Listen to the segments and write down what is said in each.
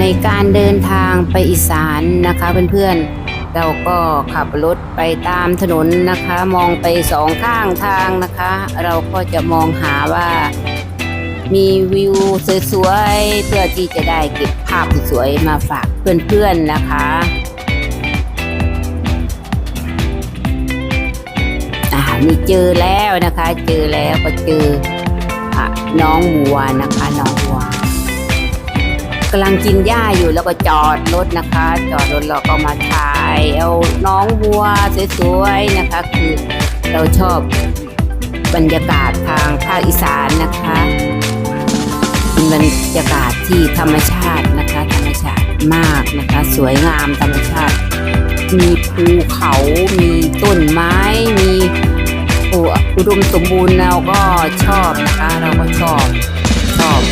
ในการเดินทางไปอีสานนะคะเพื่อนๆ เราก็ขับรถไปตามถนนนะคะ มองไปสองข้างทางนะคะ เราก็จะมองหาว่า มีวิวสวยๆ เพื่อที่จะได้เก็บภาพสวยๆมาฝากเพื่อนๆนะคะอ่านี่เจอแล้วนะคะ เจอแล้วก็เจออะน้องวัวนะคะ น้องวัว กำลังกินหญ้าอยู่แล้วก็จอดรถนะคะ จอดรถเราก็มาถ่ายเอาน้องวัวสวยๆนะคะ คือเราชอบบรรยากาศทางภาคอีสานนะคะเป็นบรรยากาศที่ธรรมชาตินะคะ ธรรมชาติมากนะคะ สวยงามธรรมชาติ มีภูเขามีต้นไม้ มีอ้อุดมสมบูรณ์เราก็ชอบนะคะ เราก็ชอบชอบ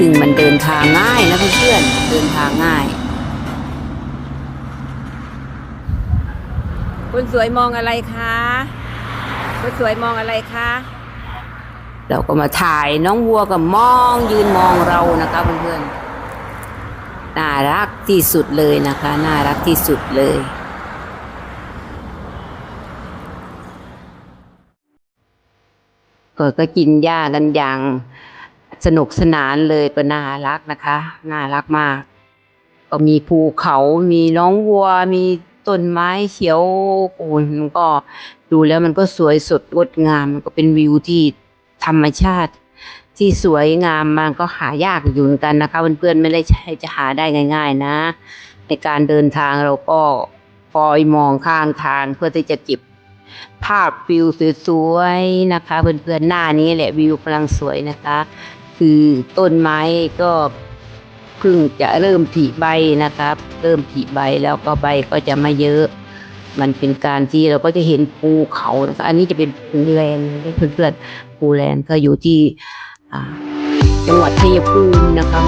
ซึ่งมันเดินทางง่ายนะเพื่อนเดินทางง่าย คนสวยมองอะไรคะคนสวยมองอะไรคะเราก็มาถ่ายน้องวัวกับมองยืนมองเรานะคะเพื่อนๆน่ารักที่สุดเลยนะคะ น่ารักที่สุดเลยก็ก็กินหญ้ากันอย่าง สนุกสนานเลยก็น่ารักนะคะ น่ารักมาก ก็มีภูเขามีน้องวัว มีต้นไม้เขียวโอ้ยมันก็ดูแล้วมันก็สวยสดงดงาม มันก็เป็นวิวที่ธรรมชาติ ที่สวยงามมันก็หายากอยู่เหมือนกันนะคะเพื่อนๆไม่ได้ใช่จะหาได้ง่าย ๆ นะ ในการเดินทางเราก็คอยมองข้างทางเพื่อที่จะเก็บภาพวิวสวยๆนะคะเพื่อนๆหน้านี้แหละวิวกำลังสวยนะคะ คือต้นไม้ก็เพิ่งจะเริ่มผลิใบนะครับ เริ่มผลิใบแล้วก็ใบก็จะไม่เยอะ มันเป็นการที่เราก็จะเห็นภูเขานะคะอันนี้จะเป็นภูแลนเพื่อนๆภูแลนก็อยู่ที่จังหวัดชัยภูมินะครับ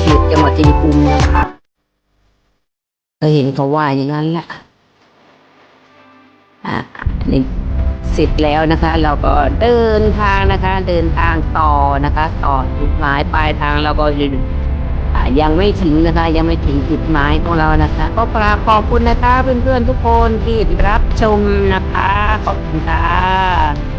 เขตจังหวัดชัยภูมินะครับก็เห็นเขาว่าอย่างนั้นแหละอ่านี่ เสร็จแล้วนะคะ เราก็เดินทางนะคะ เดินทางต่อนะคะ ต่อจุดหมายปลายทางเราก็ยังไม่ถึงนะคะ ยังไม่ถึงจุดหมายของเรานะคะ ก็ปราขอบคุณนะคะเพื่อนๆทุกคนที่รับชมนะคะขอบคุณค่ะ